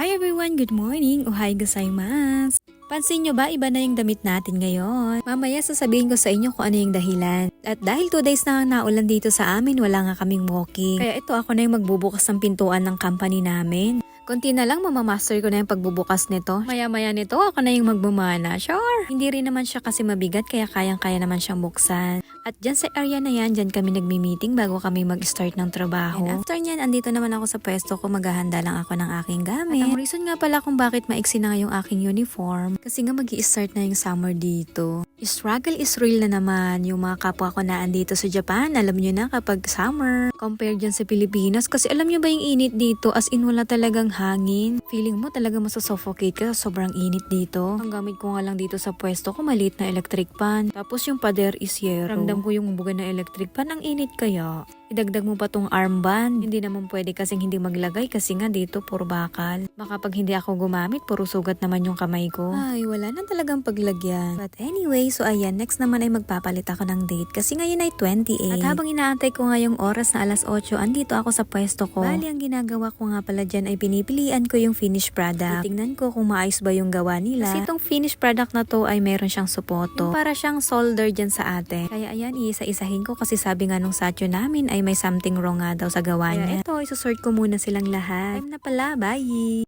Hi everyone! Good morning! Ohay gozaimasu! Pansin nyo ba iba na yung damit natin ngayon? Mamaya sasabihin ko sa inyo kung ano yung dahilan. At dahil 2 days na naulan dito sa amin, wala nga kaming walking. Kaya ito ako na yung magbubukas ng pintuan ng company namin. Konti na lang mamamaster ko na yung pagbubukas nito. Maya-maya nito ako na yung magbumana. Sure! Hindi rin naman siya kasi mabigat kaya kayang-kaya naman siyang buksan. At dyan sa area na yan, dyan kami nagmi-meeting bago kami mag-start ng trabaho. And after nyan, andito naman ako sa pwesto ko, maghahanda lang ako ng aking gamit. At ang reason nga pala kung bakit maiksi na yung aking uniform, kasi nga mag start na yung summer dito. Struggle is real na naman. Yung mga kapwa ko na andito sa Japan, alam nyo na kapag summer, compare dyan sa Pilipinas, kasi alam nyo ba yung init dito, as in wala talagang hangin. Feeling mo talaga masasuffocate ka sa sobrang init dito. Ang gamit ko nga lang dito sa pwesto ko, maliit na electric pan. Tapos yung pader is yero. Ramdam ko yung buga na electric pan, ang init kaya. Idagdag mo pa tong armband. Hindi naman pwede kasing hindi maglagay kasi nga dito puro bakal. Baka pag hindi ako gumamit, puro sugat naman yung kamay ko. Ay, wala na talagang paglagyan. But anyway, so ayan, next naman ay magpapalit ako ng date kasi ngayon ay 28. At habang inaantay ko nga yung oras na alas 8, andito ako sa pwesto ko. Bali, ang ginagawa ko nga pala dyan ay pinipilian ko yung finished product. Titingnan ko kung maayos ba yung gawa nila. Kasi itong finished product na to ay meron siyang supoto. Yung para siyang solder dyan sa atin. Kaya ayan, iisa-isahin ko kasi sabi nga nung satyo namin ay may something wrong nga daw sa gawa niya. Ito, isusort ko muna silang lahat. Time na pala, bye!